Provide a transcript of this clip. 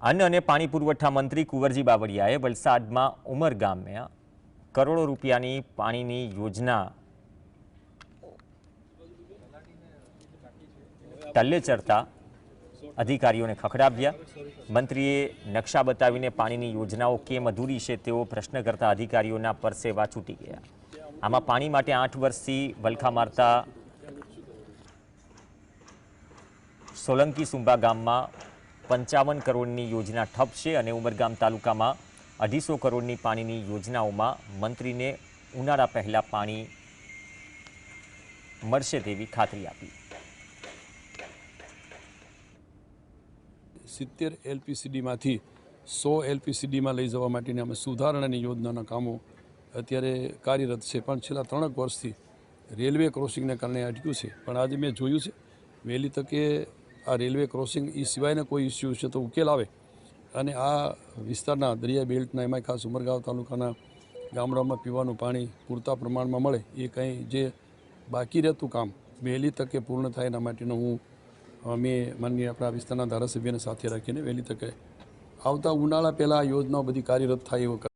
અન્ન અને પાણી પુરવઠા મંત્રી કુંવરજી બાવળિયાએ વલસાડમાં ઉમર ગામમાં કરોડો રૂપિયાની પાણીની યોજના ટલ્લે ચડતા અધિકારીઓને ખખડાવ્યા. મંત્રીએ નકશા બતાવીને પાણીની યોજનાઓ કેમ અધૂરી છે તેવો પ્રશ્ન કરતા અધિકારીઓના પરસેવા છૂટી ગયા. આમાં પાણી માટે આઠ વર્ષથી વલખા મારતા સોલંકી સુંબા ગામમાં પંચાવન કરોડની યોજના ઠપ છે અને ઉમરગામ તાલુકામાં અઢીસો કરોડની પાણીની યોજનાઓમાં મંત્રીને ઉનાળા પહેલાં પાણી મળશે તેવી ખાતરી આપી. સિત્તેર એલપીસીડીમાંથી સો એલપીસીડીમાં લઈ જવા માટેની અમે સુધારણાની યોજનાના કામો અત્યારે કાર્યરત છે. પણ છેલ્લા ત્રણેક વર્ષથી રેલવે ક્રોસિંગને કારણે અટક્યું છે. પણ આજે મેં જોયું છે, વહેલી તકે આ રેલવે ક્રોસિંગ એ સિવાયના કોઈ ઇસ્યુ છે તો ઉકેલ આવે. અને આ વિસ્તારના દરિયા બેલ્ટના એમાંય ખાસ ઉમરગાંવ તાલુકાના ગામડાઓમાં પીવાનું પાણી પૂરતા પ્રમાણમાં મળે, એ કંઈ જે બાકી રહેતું કામ વહેલી તકે પૂર્ણ થાય એના માટેનો હું અમે માનનીય આપણા વિસ્તારના ધારાસભ્યને સાથે રાખીને વહેલી તકે આવતા ઉનાળા પહેલાં આ યોજનાઓ બધી કાર્યરત થાય એવો